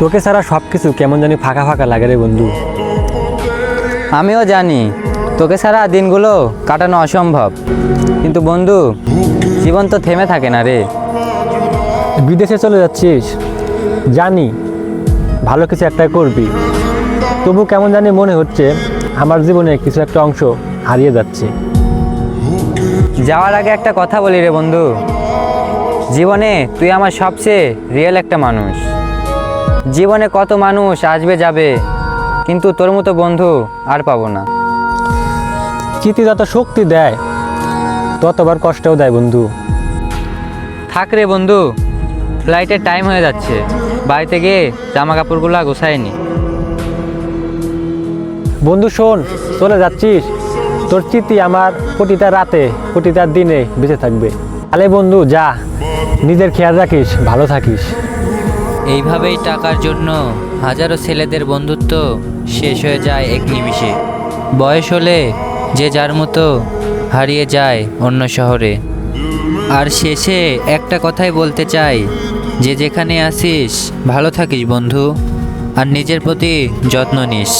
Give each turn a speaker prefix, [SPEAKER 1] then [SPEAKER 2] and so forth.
[SPEAKER 1] তোকে ছাড়া সব কিছু কেমন জানি ফাঁকা ফাঁকা লাগে রে বন্ধু।
[SPEAKER 2] আমিও জানি তোকে ছাড়া দিনগুলো কাটানো অসম্ভব। কিন্তু বন্ধু জীবন তো থেমে থাকে না রে।
[SPEAKER 1] বিদেশে চলে যাচ্ছিস? জানি ভালো কিছু একটা করবি। তবু কেমন জানি মনে হচ্ছে আমার জীবনে কিছু একটা অংশ হারিয়ে যাচ্ছে।
[SPEAKER 2] যাওয়ার আগে একটা কথা বলি রে বন্ধু। জীবনে তুই আমার সবচেয়ে রিয়েল একটা মানুষ। জীবনে কত মানুষ আসবে যাবে কিন্তু তোর মতো বন্ধু আর পাবো না।
[SPEAKER 1] চিতি যত শক্তি দেয় ততবার কষ্টও দেয় বন্ধু।
[SPEAKER 2] থাক রে বন্ধু ফ্লাইটের টাইম হয়ে যাচ্ছে। বাড়িতে গিয়ে জামা কাপড়গুলো গোছায়নি
[SPEAKER 1] বন্ধু শোন চলে যাচ্ছিস। তোর চিতি আমার প্রতিটা রাতে প্রতিটা দিনে বেঁচে থাকবে। তাহলে বন্ধু যা। নিজের খেয়াল রাখিস ভালো থাকিস।
[SPEAKER 3] এইভাবেই টাকার জন্য হাজারো ছেলেদের বন্ধুত্ব শেষ হয়ে যায় এক নিমিষে। বয়স হলে যে যার মতো হারিয়ে যায় অন্য শহরে। আর শেষে একটা কথাই বলতে চাই, যে যেখানে আসিস, ভালো থাকিস বন্ধু, আর নিজের প্রতি যত্ন নিস।